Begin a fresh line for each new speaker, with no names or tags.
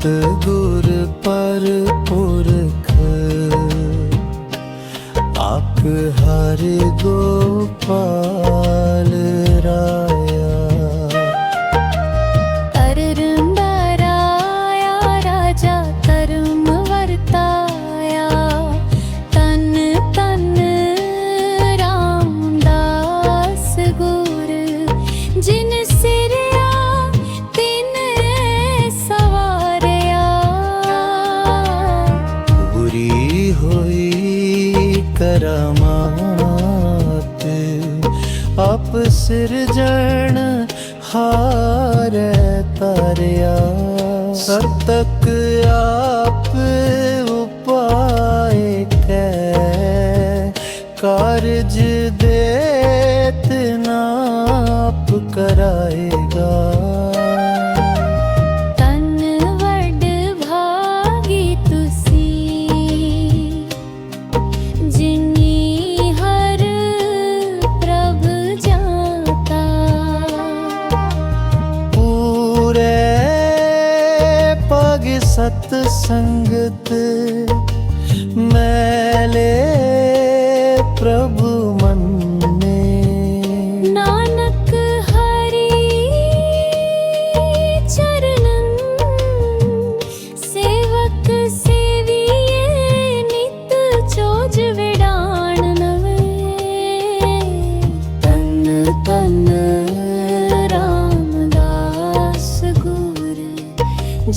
ਸਤਿਗੁਰ ਪਰ ਪੁਰਖ। ਆਪ ਹਰ ਗੋਪਾਲ ਰਾਇਆ।
ਤਰਮ ਬਰਾਇਆ ਰਾਜਾ ਕਰਮ ਵਰਤਾਇਆ। ਤਨ ਤਨ ਰਾਮਦਾਸ ਗੁਰ, ਜਿਨ ਸਿਰਿਆ
ਪੂਰੀ ਹੋਈ ਕਰਮਾਤ। ਆਪ ਸਿਰਜਣ ਹਾਰੇ ਤਾਰਿਆ। ਸਤਕ ਆਪ ਪਗ ਸਤ ਸੰਗਤ ਮੈਲੇ ਪ੍ਰਭੂ ਮੰਨੇ
ਨਾਨਕ ਹਰੀ ਚਰਨਨ ਸੇਵਕ ਸੇਵੀਏ ਨਿਤ ਚੋਜ ਵਿਡਾਣ ਨਵੇਂ ਤਨ ਤਨ